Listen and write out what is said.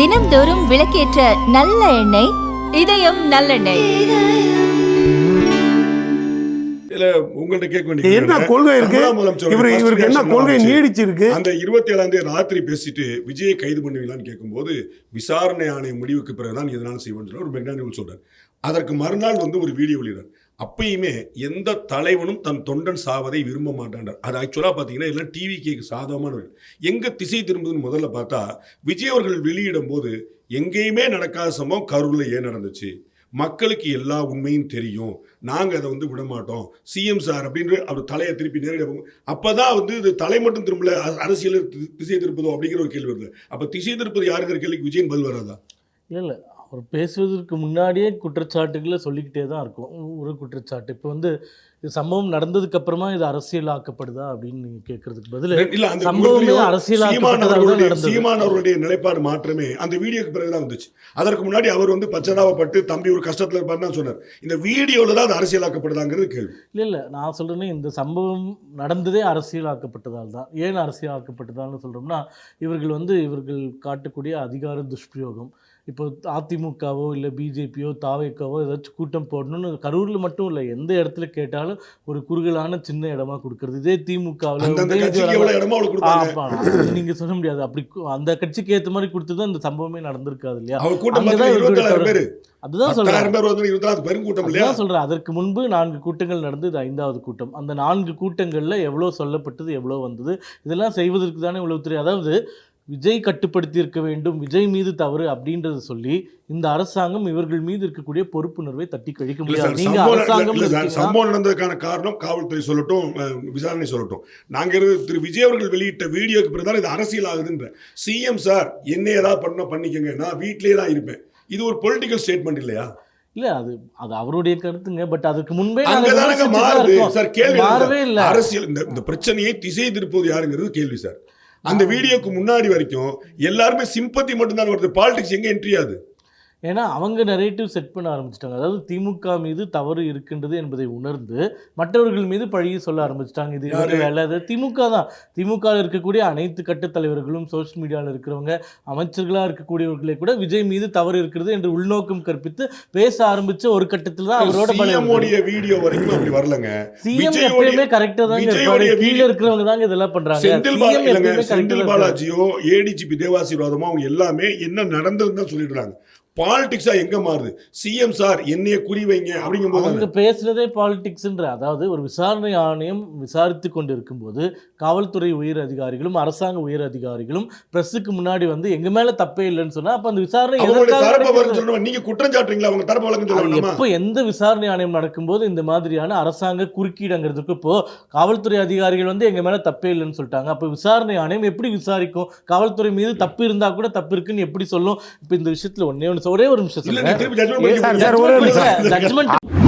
தினம்தோறும் விளக்கேற்ற நல்ல எண்ணெய் இதயம் நல்லெண்ணெய் உங்கள்ட்ட கேட்க வேண்டிய என்ன. கொள்கை இருக்கு இவர் இவருக்கு என்ன கொள்கை. நீடிச்சிருக்கு அந்த இருபத்தி ஏழாம் தேதி ராத்திரி பேசிட்டு விஜயை கைது பண்ணுவீங்களான்னு கேட்கும்போது விசாரணை ஆணைய முடிவுக்கு பிறகுதான் எதனாலும் செய்வோம்னு சொல்லி ஒரு மெக்னானிவல் சொல்றார் அதற்கு மறுநாள் வந்து ஒரு வீடியோ வெளியிடார் அப்பயுமே எந்த தலைவனும் தன் தொண்டன் சாவதை விரும்ப மாட்டான்றார். அது ஆக்சுவலாக பார்த்தீங்கன்னா எல்லாம் டிவி கேக்கு சாதகமான எங்க திசை திரும்புதுன்னு முதல்ல பார்த்தா விஜய் அவர்கள் வெளியிடும் போது எங்கேயுமே நடக்காத சம்பவம் கரூரில் ஏன் நடந்துச்சு? மக்களுக்கு எல்லா உண்மையும் தெரியும். நாங்கள் அதை வந்து விட மாட்டோம். சிஎம் சார் அப்படின்னு அவர் தலையை திருப்பி நேரடியாக அப்பதான் வந்து இது தலை மட்டும் திரும்பல அரசியல் திசை திருப்பதோ அப்படிங்கிற ஒரு கேள்வி வருது. அப்போ திசை திருப்பது யாருங்கிற கேள்விக்கு விஜயன் பதில் வராதா? இல்லை இல்லை. அவர் பேசுவதற்கு முன்னாடியே குற்றச்சாட்டுகளை சொல்லிக்கிட்டே தான் இருக்கும். ஒரு குற்றச்சாட்டு. இப்போ வந்து இது சம்பவம் நடந்ததுக்கு அப்புறமா இது அரசியலாக்கப்படுதா அப்படின்னு நீங்கள் கேட்கறதுக்கு பதில் இல்ல அந்த சம்பவமே அரசியலாக்கப்பட்டதாக சீமான் அவர்களுடைய நிலைப்பாடு மாற்றமே அந்த வீடியோக்கு பிறகுதான் வந்துச்சு. அதற்கு முன்னாடி அவர் வந்து பச்சனாவப்பட்டு தம்பி ஒரு கஷ்டத்துல இருப்பாருன்னு சொன்னார். இந்த வீடியோல தான் அது அரசியலாக்கப்படுதாங்கிறது கேள்வி. இல்லை இல்லை நான் சொல்கிறேனே இந்த சம்பவம் நடந்ததே அரசியலாக்கப்பட்டதால் தான். ஏன் அரசியலாக்கப்பட்டதால்னு சொல்கிறோம்னா இவர்கள் வந்து இவர்கள் காட்டக்கூடிய அதிகார துஷ்பிரயோகம். இப்போ அதிமுகவோ இல்லை பிஜேபியோ தாவேக்காவோ ஏதாச்சும் கூட்டம் போடணும்னு கரூரில் மட்டும் இல்லை எந்த இடத்துல கேட்டாலும் ஒரு குறுகலான சின்ன இடமா கொடுக்கறது. இதே திமுகவில் நீங்க சொல்ல முடியாது. அப்படி அந்த கட்சிக்கு ஏத்த மாதிரி கொடுத்தது அந்த சம்பவமே நடந்திருக்காது இல்லையா? அதுதான் சொல்றேன் சொல்றேன் அதற்கு முன்பு நான்கு கூட்டங்கள் நடந்து இது ஐந்தாவது கூட்டம். அந்த நான்கு கூட்டங்கள்ல எவ்வளவு சொல்லப்பட்டது எவ்வளவு வந்தது இதெல்லாம் செய்வதற்கு தானே உளவுத்துறை அதாவது விஜய் கட்டுப்படுத்தி இருக்க வேண்டும் விஜய் மீது தவறு அப்படின்றத சொல்லி இந்த அரசாங்கம் இவர்கள் மீது இருக்கக்கூடிய பொறுப்புணர்வை தட்டி கழிக்க முடியாது. நீங்க சம்பவம் அரசாங்கம் நடந்ததுக்கான காரணம் காவல்துறை சொல்லட்டும் விசாரணை சொல்லட்டும். நாங்க திரு விஜய் அவர்கள் வெளியிட்ட வீடியோக்கு பிறகு இது அரசியல் ஆகுதுன்ற. சிஎம் சார் என்ன ஏதாவது பண்ண பண்ணிக்கங்க. நான் வீட்லயே தான் இருப்பேன். இது ஒரு பொலிட்டிக்கல் ஸ்டேட்மெண்ட் இல்லையா? இல்ல அது அது அவருடைய கருத்துங்க. பட் அதுக்கு முன்பே மாறுது. சார் கேள்வி மாறவே இல்ல? அரசியல் இந்த இந்த பிரச்சனையை திசை திருப்பது யாருங்கிறது கேள்வி சார். அந்த வீடியோக்கு முன்னாடி வரைக்கும் எல்லாருமே சிம்பத்தி மட்டும் தான் வருது. பாலிடிக்ஸ் எங்க என்ட்ரி ஆகுது? ஏன்னா அவங்க நரேட்டிவ் செட் பண்ண ஆரம்பிச்சிட்டாங்க. அதாவது திமுக மீது தவறு இருக்கின்றது என்பதை உணர்ந்து மற்றவர்கள் மீது பழியை சொல்ல ஆரம்பிச்சிட்டாங்க. இது? வேலை அது திமுக தான். திமுக இருக்கக்கூடிய அனைத்து கட்டுத் தலைவர்களும் சோஷியல் மீடியாவில் இருக்கிறவங்க அமைச்சர்களாக இருக்கக்கூடியவர்களை கூட விஜய் மீது தவறு இருக்கிறது என்று உள்நோக்கம் கற்பித்து பேச ஆரம்பிச்ச ஒரு கட்டத்தில் தான் அவரோட சிஎம் உடைய வீடியோ வரைக்கும் அப்படி வரலங்க. சிஎம் எப்பயுமே கரெக்டா தாங்க கீழே இருக்கிறவங்க தாங்க இதெல்லாம் பண்றாங்க. செந்தில். பாலாஜியோ ஏடிஜிபி தேவாசீர்வாதமோ அவங்க எல்லாமே என்ன நடந்ததுன்னு தான் சொல்லிடுறாங்க. பாலிடிக்ஸா எங்க மாறுது? சிஎம் சார் என்னைய குறி வைங்க அவங்க அப்படிங்கும்போது பேசுறதே பாலிடிக்ஸ்ன்ற அதாவது ஒரு விசாரணை ஆணையம் விசாரித்து கொண்டு இருக்கும்போது காவல்துறை உயர் அதிகாரிகளும் அரசாங்க உயர் அதிகாரிகளும் பிரஸுக்கு முன்னாடி வந்து எங்க மேல தப்பே இல்லைன்னு சொன்னா அப்ப அந்த விசாரணை தரப்பை நீங்க குற்றம் சாட்டுறீங்களா? அவங்க தரப்பு சொல்லணுமா எப்போ எந்த விசாரணை ஆணையம் நடக்கும்போது இந்த மாதிரியான அரசாங்க குறுக்கீடுங்கிறதுக்கு இப்போ காவல்துறை அதிகாரிகள் வந்து எங்க மேல தப்பே இல்லைன்னு சொல்லிட்டாங்க. அப்போ விசாரணை ஆணையம் எப்படி விசாரிக்கும்? காவல்துறை மீது தப்பு இருந்தா கூட தப்பு இருக்குன்னு எப்படி சொல்லும்? இப்போ இந்த விஷயத்துல ஒன்னே ஒன்று ஒரே ஒரு நிமிஷம் சார், ஒரே நிமிஷம்.